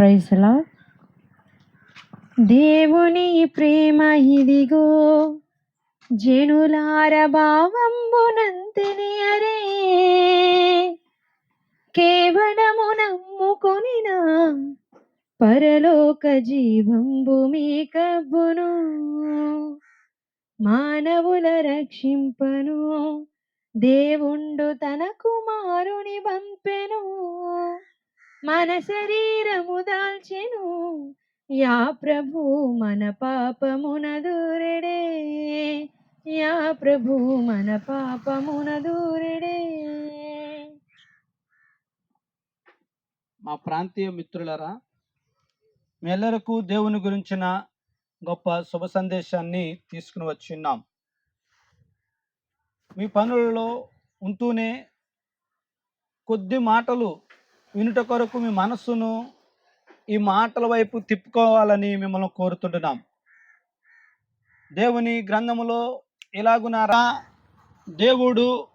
ప్రైజ్లా దేవుని ప్రేమ ఇదిగో జనులార భావంబునంతిని అరే కేవలము నమ్ముకొనిన పరలోక జీవంబు మీ కబ్బును మానవుల రక్షింపను దేవుండు తన కుమారుని పంపెను. మన శరీరము దాల్చెను. యా ప్రభు మన పాపమున దూరెడే. యా ప్రభు మన పాపమున దూరెడే. మా ప్రాంతీయ మిత్రులరా మేలరకు దేవుని గురించిన గొప్ప శుభ సందేశాన్ని తీసుకుని వచ్చిన్నాం మీ పనులలో ఉంటూనే కొద్ది మాటలు వినుట కొరకు మీ మనస్సును ఈ మాటల వైపు తిప్పుకోవాలని మిమ్మల్ని కోరుతుంటున్నాం. దేవుని గ్రంథములో ఎలాగున్నారా? దేవుడు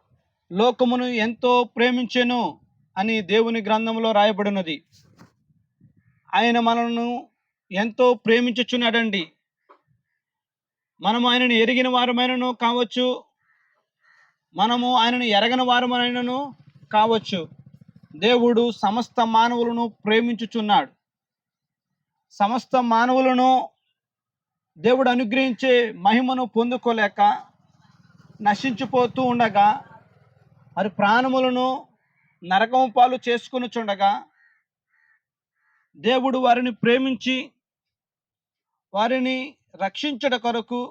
లోకమును ఎంతో ప్రేమించెను అని దేవుని గ్రంథంలో రాయబడినది. ఆయన మనను ఎంతో ప్రేమించుచున్నాడండి. మనము ఆయనను ఎరిగిన వారమైనను కావచ్చు. మనము ఆయనను ఎరగని వారమైనను కావచ్చు. దేవుడు సమస్త మానవులను ప్రేమించుచున్నాడు. సమస్త మానవులను దేవుడు అనుగ్రహించే మహిమను పొందుకోలేక నశించిపోతూ ఉండగా మరి ప్రాణములను నరకము పాలు చేసుకుని చుండగా దేవుడు వారిని ప్రేమించి వారిని రక్షించట కొరకు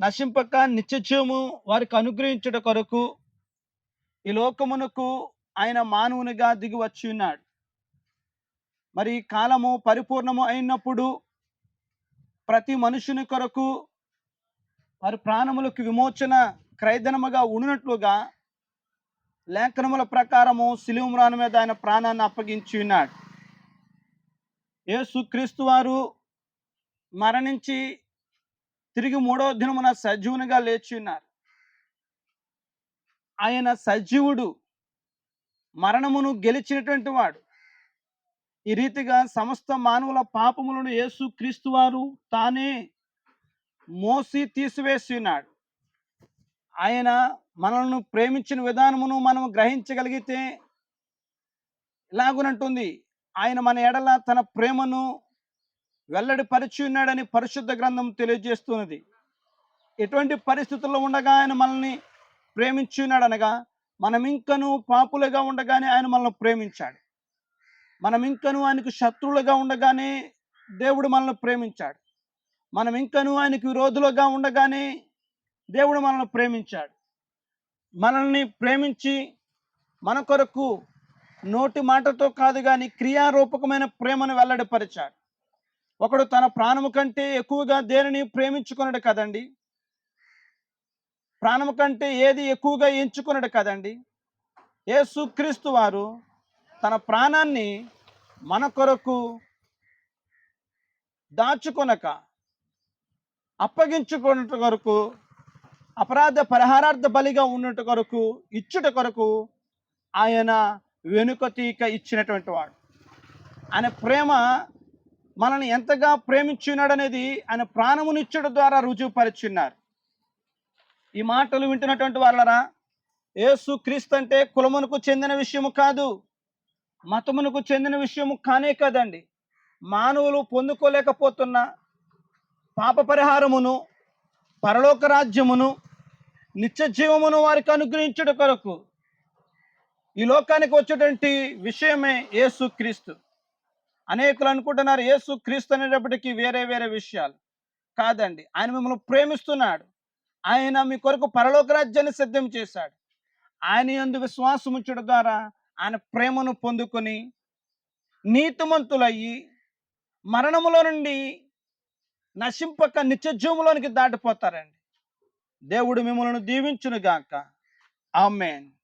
నశింపక నిత్యజీవము వారికి అనుగ్రహించట కొరకు ఈ లోకమునకు ఆయన మానవునిగా దిగివచ్చి ఉన్నాడు. మరి కాలము పరిపూర్ణము అయినప్పుడు ప్రతి మనుషుని కొరకు వారి ప్రాణములకు విమోచన క్రైదనముగా ఉన్నట్లుగా లేఖనముల ప్రకారము సిలువమ్రాను మీద ఆయన ప్రాణాన్ని అప్పగించి ఉన్నాడు. యేసుక్రీస్తు వారు మరణించి తిరిగి మూడో దినమున సజీవునిగా లేచి ఉన్నారు. ఆయన సజీవుడు మరణమును గెలిచినటువంటి వాడు. ఈ రీతిగా సమస్త మానవుల పాపములను యేసు క్రీస్తు వారు తానే మోసి తీసివేసి ఉన్నాడు ఆయన మనల్ని ప్రేమించిన విధానమును మనం గ్రహించగలిగితే ఇలాగునంటుంది ఆయన మన ఎడల తన ప్రేమను వెల్లడిపరిచి ఉన్నాడని పరిశుద్ధ గ్రంథం తెలియజేస్తున్నది. ఎటువంటి పరిస్థితుల్లో ఉండగా ఆయన మనల్ని ప్రేమించి ఉన్నాడు అనగా మనం ఇంకను పాపులుగా ఉండగానే ఆయన మనల్ని ప్రేమించాడు. మనం ఇంకను ఆయనకు శత్రువులుగా ఉండగానే దేవుడు మనల్ని ప్రేమించాడు. మనం ఇంకను ఆయనకు విరోధులుగా ఉండగానే దేవుడు మనల్ని ప్రేమించాడు. మనల్ని ప్రేమించి మన కొరకు నోటి మాటతో కాదు కానీ క్రియారూపకమైన ప్రేమను వెల్లడిపరిచాడు. ఒకడు తన ప్రాణము కంటే ఎక్కువగా దేనిని ప్రేమించుకున్నాడు కదండి? ప్రాణం కంటే ఏది ఎక్కువగా ఎంచుకున్నాడు కదండి. యేసుక్రీస్తు వారు తన ప్రాణాన్ని మన కొరకు దాచుకొనక అప్పగించుకున్నట్టు కొరకు అపరాధ పరిహారార్థ బలిగా ఉన్నట్టు కొరకు ఇచ్చుట కొరకు ఆయన వెనుక తీక ఇచ్చినటువంటి వాడు. ఆయన ప్రేమ మనల్ని ఎంతగా ప్రేమించున్నాడనేది ఆయన ప్రాణమునిచ్చుట ద్వారా రుజువుపరుచున్నారు. ఈ మాటలు వింటున్నటువంటి వాళ్ళరా ఏసు క్రీస్తు అంటే కులమునకు చెందిన విషయము కాదు మతమునకు చెందిన విషయము కానే కాదండి. మానవులు పొందుకోలేకపోతున్న పాప పరిహారమును పరలోక రాజ్యమును నిత్య జీవమును వారికి అనుగ్రహించుట కొరకు ఈ లోకానికి వచ్చేటువంటి విషయమే యేసు క్రీస్తు. అనేకులు అనుకుంటున్నారు యేసు క్రీస్తు అనేటప్పటికీ వేరే వేరే విషయాలు కాదండి. ఆయన మిమ్మల్ని ప్రేమిస్తున్నాడు. ఆయన మీ కొరకు పరలోక రాజ్యాన్ని సిద్ధం చేశాడు. ఆయన యందు విశ్వాసం ద్వారా ఆయన ప్రేమను పొందుకొని నీతిమంతులయ్యి మరణములో నుండి నశింపక నిత్యజీవులోనికి దాటిపోతారండి. దేవుడు మిమ్మల్ని దీవించును గాక ఆమెన్.